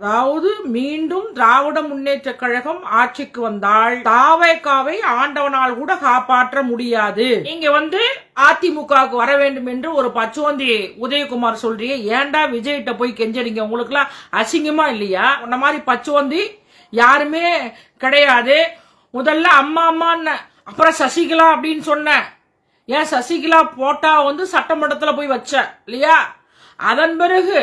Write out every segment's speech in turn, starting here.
அதாவது மீண்டும் திராவிட முன்னேற்ற கழகம் ஆட்சிக்கு வந்தால் தாவேக்காவை ஆண்டவனால் கூட காப்பாற்ற முடியாது. நீங்க வந்து அதிமுகவுக்கு வர வேண்டும் என்று ஒரு பச்சோந்தி உதயகுமார் சொல்றீங்க. ஏன்டா விஜய்கிட்ட போய் கெஞ்சறீங்க? உங்களுக்குலாம் அசிங்கமா இல்லையா? உன்ன மாதிரி பச்சோந்தி யாருமே கிடையாது. முதல்ல அம்மா அம்மான்னு அப்புறம் சசிகலா அப்படின்னு சொன்னேன் ஏன் சசிகலா போட்டா வந்து சட்டமன்றத்துல போய் வச்ச இல்லையா? அதன் பிறகு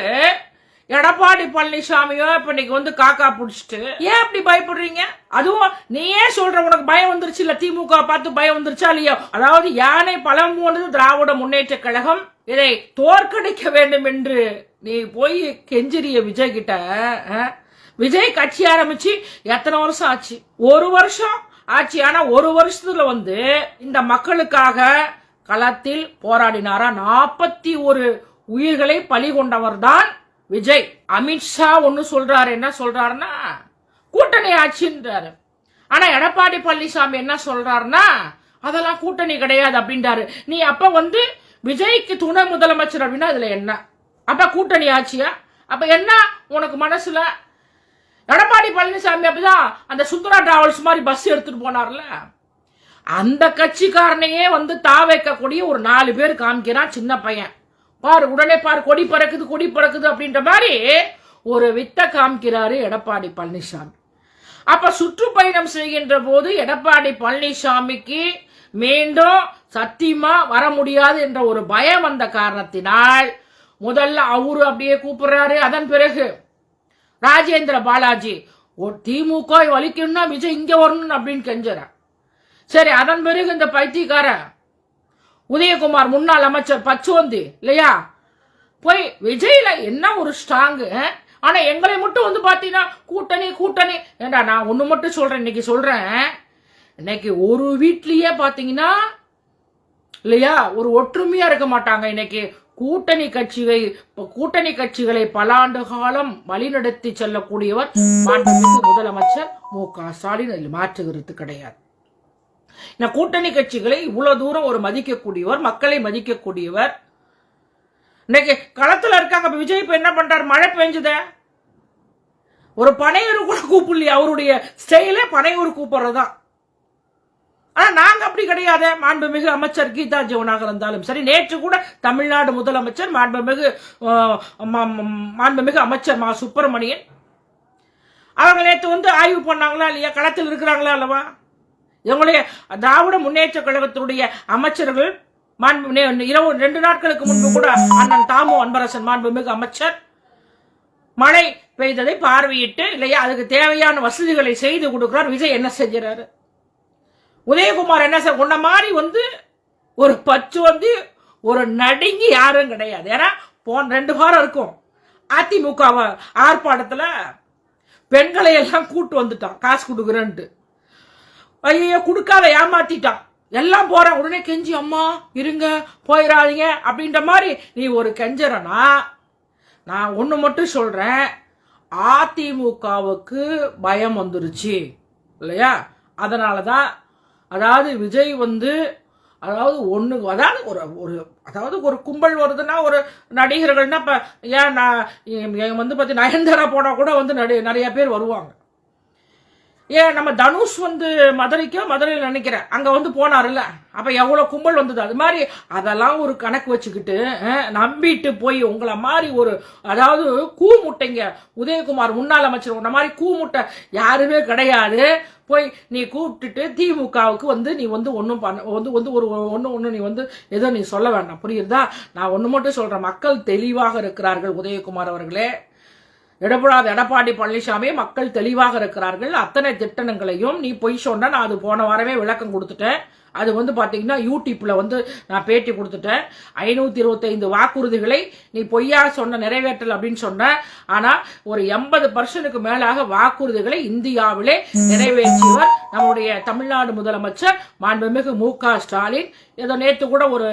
எடப்பாடி பழனிசாமியோ இப்ப இன்னைக்கு வந்து காக்கா புடிச்சிட்டு ஏன் அப்படி பயப்படுறீங்க? அதுவும் நீ ஏன் சொல்ற உனக்கு பயம் வந்துருச்சு இல்ல? திமுக பார்த்து பயம் வந்துருச்சா இல்லையோ? அதாவது யானை பழம் போனது திராவிட முன்னேற்ற கழகம். இதை தோற்கடிக்க வேண்டும் என்று நீ போய் கெஞ்சிரிய விஜய் கிட்ட விஜய் கட்சி ஆரம்பிச்சு எத்தனை வருஷம் ஆச்சு? ஒரு வருஷம் ஆச்சு. ஆனா ஒரு வருஷத்துல வந்து இந்த மக்களுக்காக களத்தில் போராடினாரா? நாற்பத்தி ஒரு உயிர்களை பலி கொண்டவர் தான் விஜய் அமித்ஷா ஒன்று சொல்றாரு. என்ன சொல்றாருன்னா கூட்டணி ஆட்சின்றாரு. ஆனா எடப்பாடி பழனிசாமி என்ன சொல்றாருன்னா அதெல்லாம் கூட்டணி கிடையாது அப்படின்றாரு. நீ அப்ப வந்து விஜய்க்கு துணை முதலமைச்சர் அப்படின்னா அதுல என்ன? அப்ப கூட்டணி ஆட்சியா? அப்ப என்ன உனக்கு மனசுல? எடப்பாடி பழனிசாமி அப்படிதான் அந்த சுந்தரா டிராவல்ஸ் மாதிரி பஸ் எடுத்துட்டு போனார்ல. அந்த கட்சிக்காரனையே வந்து தா வைக்கக்கூடிய ஒரு நாலு பேர் காமிக்கிறான் சின்ன பையன். பாரு உடனே பாரு கொடி பறக்குது கொடி பறக்குது அப்படின்ற மாதிரி ஒரு வித்த காமிக்கிறாரு எடப்பாடி பழனிசாமி. அப்ப சுற்றுப்பயணம் செய்கின்ற போது எடப்பாடி பழனிசாமிக்கு மீண்டும் சத்தியமா வர முடியாது என்ற ஒரு பயம் வந்த காரணத்தினால் முதல்ல அவரு அப்படியே கூப்பிடுறாரு. அதன் பிறகு ராஜேந்திர பாலாஜி திமுக வலிக்கணும்னா விஜய் இங்க வரணும் அப்படின்னு கெஞ்சுறான் சரி அதன் பிறகு இந்த பைத்தியக்காரன் உதயகுமார் முன்னாள் அமைச்சர் பச்சோந்தி இல்லையா? போய் விஜய்ல என்ன ஒரு ஸ்ட்ராங்கு ஆனா எங்களை மட்டும் வந்து பாத்தீங்கன்னா கூட்டணி கூட்டணி. ஏண்டா நான் ஒண்ணு மட்டும் சொல்றேன் இன்னைக்கு சொல்றேன். இன்னைக்கு ஒரு வீட்லயே பாத்தீங்கன்னா இல்லையா? ஒரு ஒற்றுமையா இருக்க மாட்டாங்க இன்னைக்கு. கூட்டணி கட்சிகளை கூட்டணி கட்சிகளை பல ஆண்டு காலம் வழிநடத்தி செல்லக்கூடியவர் மாண்புமிகு முதலமைச்சர் மு க ஸ்டாலின். மாற்றுகிறது கிடையாது. இந்த கூட்டணி கட்சிகளை இவ்வளவு தூரம் ஒரு மதிக்கக்கூடியவர் மக்களை மதிக்கக்கூடியவர். இன்னைக்கு களத்துல இருக்காங்க விஜய் இப்ப என்ன பண்றாரு? மழை பெஞ்சுத. ஒரு பனையூர் கூட கூப்பிடலையே அவருடைய ஸ்டைலே பனையூர் கூப்பிடுறதுதான். ஆனா நாங்க அப்படி கிடையாது. மாண்புமிகு அமைச்சர் கீதா ஜீவனாக இருந்தாலும் சரி நேற்று கூட தமிழ்நாடு முதலமைச்சர் மாண்புமிகு மாண்புமிகு அமைச்சர் மா சுப்பிரமணியன். அவங்க நேற்று வந்து ஆய்வு பண்ணாங்களா இல்லையா? களத்தில் இருக்கிறாங்களா அல்லவா? இவங்களுடைய திராவிட முன்னேற்ற கழகத்தினுடைய அமைச்சர்கள் மாண்பு இரவு ரெண்டு நாட்களுக்கு முன்பு கூட அண்ணன் தாமு அன்பரசன் மாண்புமிகு அமைச்சர் மழை பெய்ததை பார்வையிட்டு இல்லையா அதுக்கு தேவையான வசதிகளை செய்து கொடுக்கிறார். விஜய் என்ன செய்கிறாரு உதயகுமார் என்ன சார் உன்ன மாதிரி வந்து ஒரு பச்சு வந்து ஒரு நடுங்கி யாரும் கிடையாது. ஏன்னா போன ரெண்டு வாரம் இருக்கும். அதிமுக ஆர்ப்பாட்டத்தில் பெண்களை எல்லாம் கூட்டு வந்துட்டான். காசு கொடுக்குறேன்ட்டு. ஐயோ கொடுக்காத ஏமாத்திட்டான். எல்லாம் போறேன். உடனே கெஞ்சி அம்மா இருங்க போயிடாதீங்க. அப்படின்ற மாதிரி நீ ஒரு கெஞ்சரனா நான் ஒன்று மட்டும் சொல்றேன். அதிமுகவுக்கு பயம் வந்துருச்சு. இல்லையா? அதனால தான் அதாவது விஜய் வந்து அதாவது ஒன்று அதாவது ஒரு ஒரு அதாவது ஒரு கும்பல் வருதுன்னா ஒரு நடிகர்கள்னா இப்போ ஏன் நான் வந்து பார்த்தி நயன்தாரா போனால் கூட வந்து நடி நிறைய பேர் வருவாங்க. ஏன் நம்ம தனுஷ் வந்து மதுரைக்கோ மதுரையில் நினைக்கிறேன் அங்கே வந்து போனாருல்ல. அப்போ எவ்வளோ கும்பல் வந்தது? அது மாதிரி அதெல்லாம் ஒரு கணக்கு வச்சுக்கிட்டு நம்பிட்டு போய் உங்களை மாதிரி ஒரு அதாவது கூ முட்டைங்க உதயகுமார் முன்னாள் அமைச்சர் உன்ன மாதிரி கூ முட்டை யாருமே கிடையாது. போய் நீ கூப்பிட்டுட்டு திமுகவுக்கு வந்து நீ வந்து ஒன்றும் பண்ண வந்து வந்து ஒரு ஒன்று ஒன்று நீ வந்து ஏதோ நீ சொல்ல வேண்டாம். புரியுதா? நான் ஒன்று மட்டும் சொல்கிறேன் மக்கள் தெளிவாக இருக்கிறார்கள் உதயகுமார் அவர்களே. எடப்பாடி எடப்பாடி பழனிசாமி மக்கள் தெளிவாக இருக்கிறார்கள். அத்தனை திட்டங்களையும் நீ பொய் சொன்ன நான் அது போன வாரமே விளக்கம் கொடுத்துட்டேன். அது வந்து பாத்தீங்கன்னா யூடியூப்ல வந்து நான் பேட்டி கொடுத்துட்டேன். ஐநூத்தி இருபத்தைந்து வாக்குறுதிகளை நீ பொய்யா சொன்ன நிறைவேற்றல் அப்படின்னு சொன்ன. ஆனா ஒரு எண்பது பர்சன்ட்டுக்கு மேலாக வாக்குறுதிகளை இந்தியாவிலே நிறைவேற்றியவர் நம்முடைய தமிழ்நாடு முதலமைச்சர் மாண்புமிகு மு க ஸ்டாலின். ஏதோ நேற்று கூட ஒரு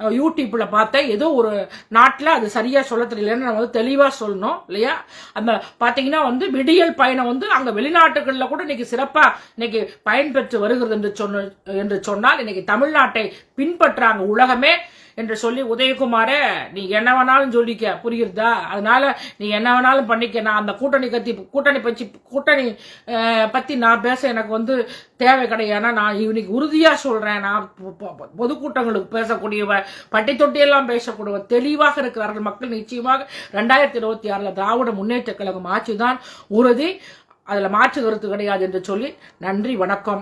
அஹ், யூடியூப்ல பார்த்தேன். ஏதோ ஒரு நாட்டில் அது சரியா சொல்ல தெரியலன்னு நம்ம வந்து தெளிவா சொல்லணும் இல்லையா? அந்த பாத்தீங்கன்னா வந்து விடியல் பயணம் வந்து அங்க வெளிநாட்டுகளில் கூட இன்னைக்கு சிறப்பா இன்னைக்கு பயன்பெற்று வருகிறது என்று சொன்ன என்று சொன்னால் இன்னைக்கு தமிழ்நாட்டை பின்பற்றாங்க உலகமே என்று சொல்லி உதயகுமார நீ என்ன வேணாலும் சொல்லிக்க புரியுறதா அதனால நீ என்ன வேணாலும் பண்ணிக்க. நான் அந்த கூட்டணி கத்தி கூட்டணி பற்றி கூட்டணி பற்றி பத்தி நான் பேச எனக்கு வந்து தேவை கிடையாது. நான் இவனுக்கு உறுதியா சொல்றேன். நான் பொதுக்கூட்டங்களுக்கு பேசக்கூடியவ பட்டி தொட்டியெல்லாம் பேசக்கூடியவ தெளிவாக இருக்கிறார்கள் மக்கள். நிச்சயமாக ரெண்டாயிரத்தி இருபத்தி ஆறுல திராவிட முன்னேற்ற கழகம் ஆட்சிதான் உறுதி. அதுல மாற்று கருத்து கிடையாது என்று சொல்லி நன்றி வணக்கம்.